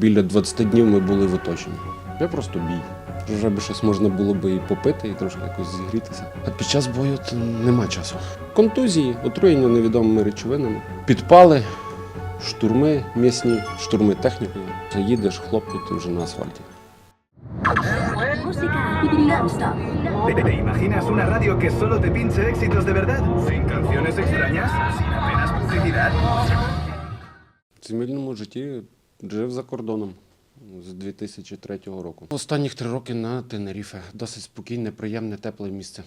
біля 20 днів ми були в оточенні. Я просто бій. Вже би щось можна було би і попити, і трошки якось зігрітися. А під час бою то нема часу. Контузії, отруєння невідомими речовинами, підпали, штурми м'ясні, штурми технікою. Заїдеш, хлоп, і ти вже на асфальті. ¿Te, te imaginas una radio que solo te pinche éxitos de verdad? ¿Sin canciones extrañas? ¿Sin apenas publicidad? В жив за кордоном з 2003 року. Останніх три роки на Тенеріфе. Досить спокійне, приємне, тепле місце.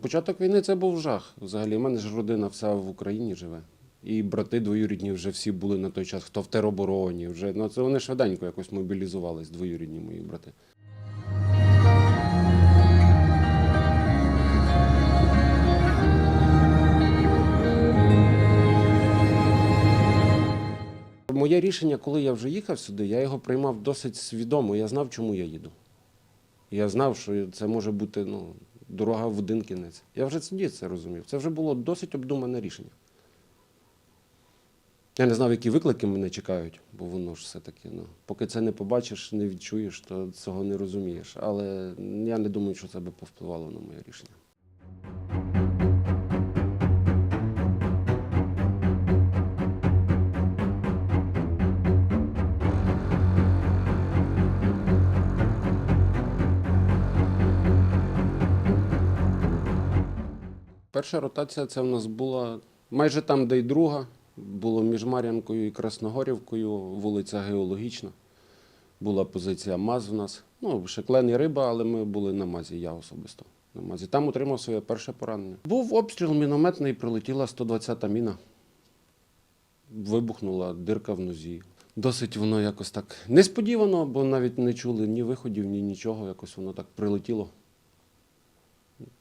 Початок війни це був жах. Взагалі, у мене ж родина вся в Україні живе. І брати двоюрідні вже всі були на той час, хто в теробороні. Вже ну це вони швиденько якось мобілізувались, двоюрідні мої брати. Моє рішення, коли я вже їхав сюди, я його приймав досить свідомо. Я знав, чому я їду. Я знав, що це може бути ну, дорога в один кінець. Я вже тоді це розумів. Це вже було досить обдумане рішення. Я не знав, які виклики мене чекають, бо воно ж все-таки, ну, поки це не побачиш, не відчуєш, то цього не розумієш. Але я не думаю, що це би повпливало на моє рішення. Перша ротація це в нас була майже там, де й друга. Було між Мар'янкою і Красногорівкою, вулиця Геологічна. Була позиція МАЗ в нас. Ну, ще клен і риба, але ми були на МАЗі, я особисто. На МАЗі. Там отримав своє перше поранення. Був обстріл мінометний, прилетіла 120-та міна. Вибухнула дирка в нозі. Досить воно якось так несподівано, бо навіть не чули ні виходів, ні нічого. Якось воно так прилетіло.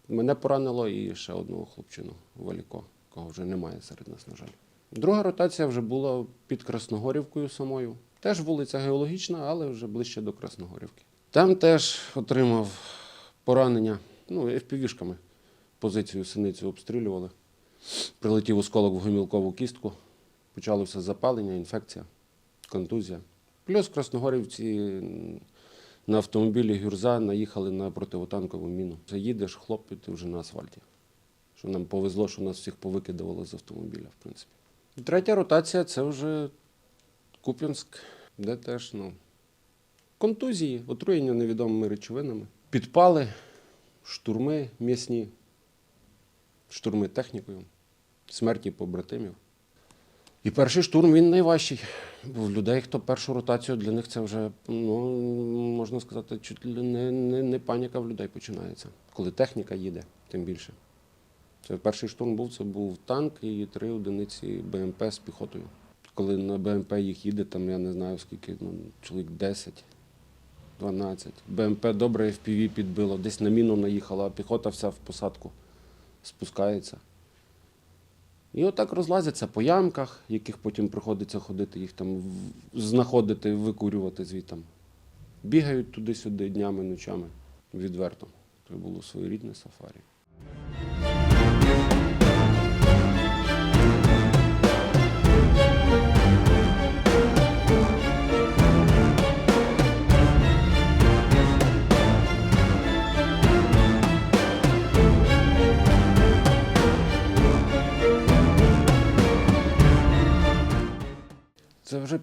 Мене поранило і ще одного хлопчину Валіко, кого вже немає серед нас, на жаль. Друга ротація вже була під Красногорівкою самою. Теж вулиця геологічна, але вже ближче до Красногорівки. Там теж отримав поранення, ну, FPV-шками. Позицію синицю обстрілювали. Прилетів осколок в гомілкову кістку, почалося запалення, інфекція, контузія. Плюс Красногорівці на автомобілі Гюрза наїхали на противотанкову міну. Заїдеш, хлоп, і ти вже на асфальті. Що нам повезло, що нас всіх повикидували з автомобіля, в принципі. Третя ротація це вже Куп'янськ, де теж ну, контузії, отруєння невідомими речовинами, підпали, штурми м'ясні, штурми технікою, смерті побратимів. І перший штурм він найважчий. В людей, хто першу ротацію, для них це вже, ну, можна сказати, чуть не, не, не паніка в людей починається. Коли техніка їде, тим більше. Це перший штурм був, це був танк і три одиниці БМП з піхотою. Коли на БМП їх їде, там я не знаю скільки, ну, чоловік 10, 12. БМП добре FPV підбило, десь на міну наїхала, а піхота вся в посадку спускається. І отак розлазяться по ямках, яких потім приходиться ходити, їх там знаходити, викурювати звітам. Бігають туди-сюди днями, ночами. Відверто. Це було своєрідне сафарі.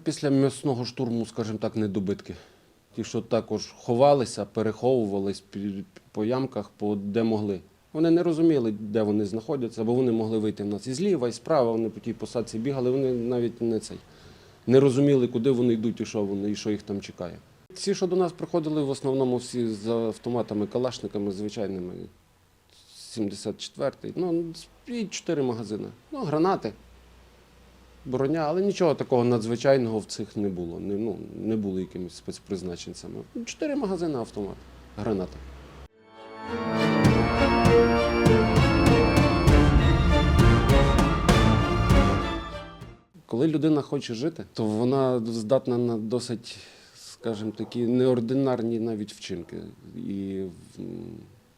Після м'ясного штурму, скажімо так, недобитки. Ті, що також ховалися, переховувались по ямках, по де могли. Вони не розуміли, де вони знаходяться, бо вони могли вийти в нас і зліва, і справа. Вони по тій посадці бігали, вони навіть не цей. Не розуміли, куди вони йдуть і що вони, і що їх там чекає. Всі, що до нас приходили, в основному всі з автоматами, калашниками звичайними. 74-й, ну, і чотири магазини. Ну, гранати броня, але нічого такого надзвичайного в цих не було. Не, ну, не були якимись спецпризначенцями. Чотири магазини автомат, граната. Коли людина хоче жити, то вона здатна на досить, скажімо такі, неординарні навіть вчинки. І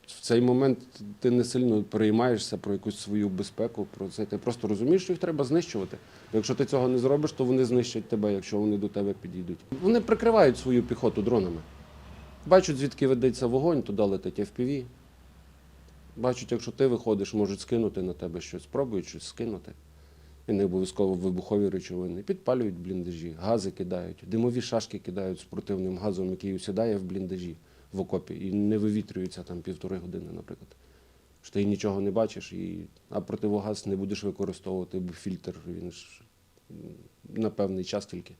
В цей момент ти не сильно переймаєшся про якусь свою безпеку, про це. Ти просто розумієш, що їх треба знищувати. Якщо ти цього не зробиш, то вони знищать тебе, якщо вони до тебе підійдуть. Вони прикривають свою піхоту дронами. Бачать, звідки ведеться вогонь, туди летить FPV. Бачать, якщо ти виходиш, можуть скинути на тебе щось, спробують щось скинути. І не обов'язково вибухові речовини. Підпалюють бліндажі, гази кидають, димові шашки кидають з противним газом, який усідає в бліндажі в окопі і не вивітрюється там півтори години, наприклад. Що ти нічого не бачиш, і... а противогаз не будеш використовувати, бо фільтр він ж на певний час тільки.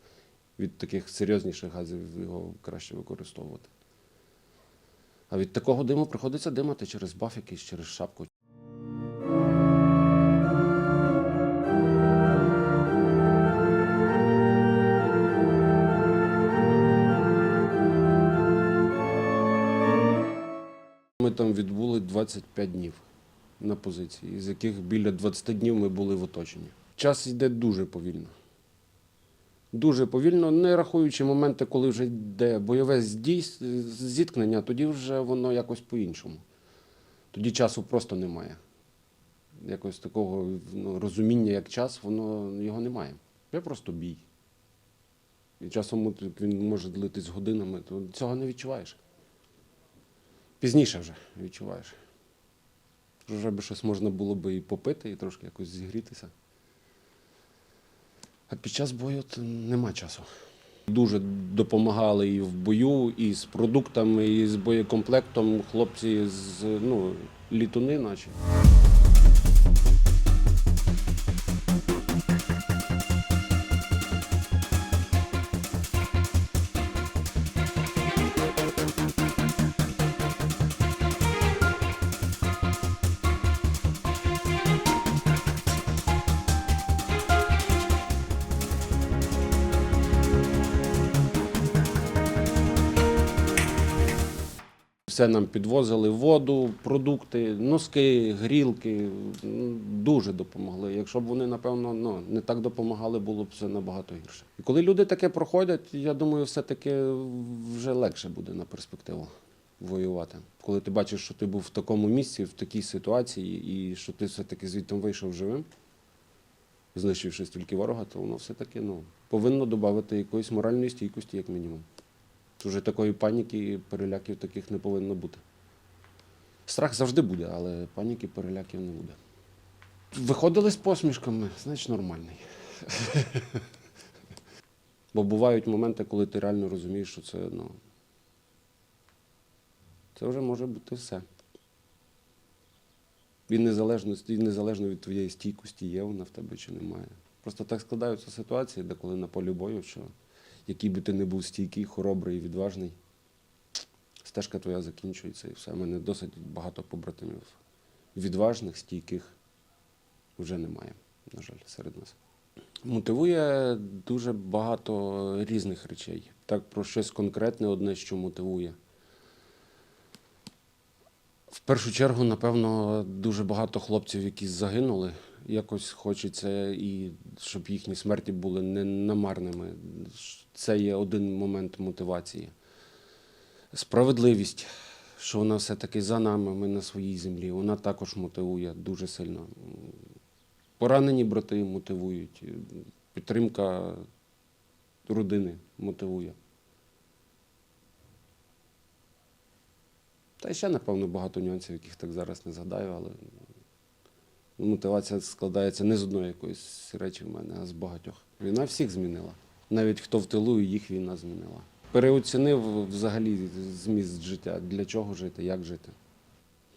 Від таких серйозніших газів його краще використовувати. А від такого диму приходиться димати через баф якийсь, через шапку. 25 днів на позиції, з яких біля 20 днів ми були в оточенні. Час йде дуже повільно. Дуже повільно, не рахуючи моменти, коли вже йде бойове зіткнення, тоді вже воно якось по-іншому. Тоді часу просто немає. Якось такого ну, розуміння, як час, воно його немає. Є просто бій. І часом він може длитись годинами, то цього не відчуваєш. Пізніше вже відчуваєш. Вже би щось можна було би і попити, і трошки якось зігрітися. А під час бою то нема часу. Дуже допомагали і в бою, і з продуктами, і з боєкомплектом хлопці з ну, літуни наші. Все нам підвозили воду, продукти, носки, грілки. Дуже допомогли. Якщо б вони, напевно, ну, не так допомагали, було б все набагато гірше. І коли люди таке проходять, я думаю, все-таки вже легше буде на перспективу воювати. Коли ти бачиш, що ти був в такому місці, в такій ситуації, і що ти все-таки звідти вийшов живим, знищивши стільки ворога, то воно все-таки ну, повинно додати якоїсь моральної стійкості, як мінімум. Уже такої паніки і переляків таких не повинно бути. Страх завжди буде, але паніки, переляків не буде. Виходили з посмішками, значить нормальний. Бо бувають моменти, коли ти реально розумієш, що це, ну, це вже може бути все. І незалежно, і незалежно від твоєї стійкості, є вона в тебе чи немає. Просто так складаються ситуації, де коли на полі бою, що який би ти не був стійкий, хоробрий і відважний, стежка твоя закінчується і все. У мене досить багато побратимів. Відважних, стійких вже немає, на жаль, серед нас. Мотивує дуже багато різних речей. Так про щось конкретне одне, що мотивує. В першу чергу, напевно, дуже багато хлопців, які загинули. Якось хочеться, і щоб їхні смерті були не намарними. Це є один момент мотивації. Справедливість, що вона все-таки за нами, ми на своїй землі, вона також мотивує дуже сильно. Поранені брати мотивують, підтримка родини мотивує. Та ще, напевно, багато нюансів, яких так зараз не згадаю, але мотивація складається не з одної якоїсь речі в мене, а з багатьох. Війна всіх змінила. Навіть хто в тилу, їх війна змінила. Переоцінив взагалі зміст життя, для чого жити, як жити.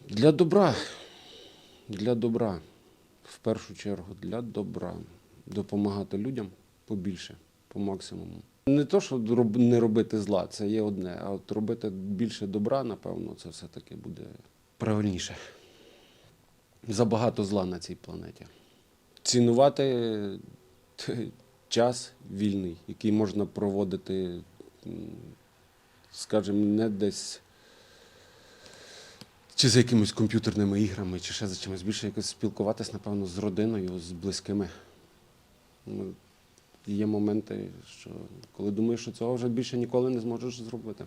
Для добра. Для добра. В першу чергу, для добра. Допомагати людям побільше, по максимуму. Не то, що не робити зла, це є одне, а от робити більше добра, напевно, це все-таки буде правильніше. Забагато зла на цій планеті. Цінувати т- час вільний, який можна проводити, скажімо, не десь чи за якимись комп'ютерними іграми, чи ще за чимось більше якось спілкуватись, напевно, з родиною, з близькими. Ну, Є моменти, що коли думаєш, що цього вже більше ніколи не зможеш зробити.